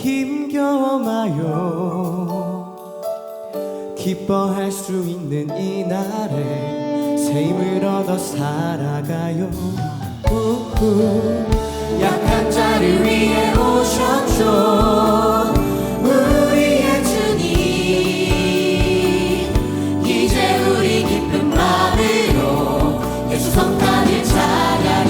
힘겨워 마요. 기뻐할 수 있는 이 날에 새 힘을 얻어 살아가요. 우후. 약한 자를 위해 오셨죠. 성탄을 찬양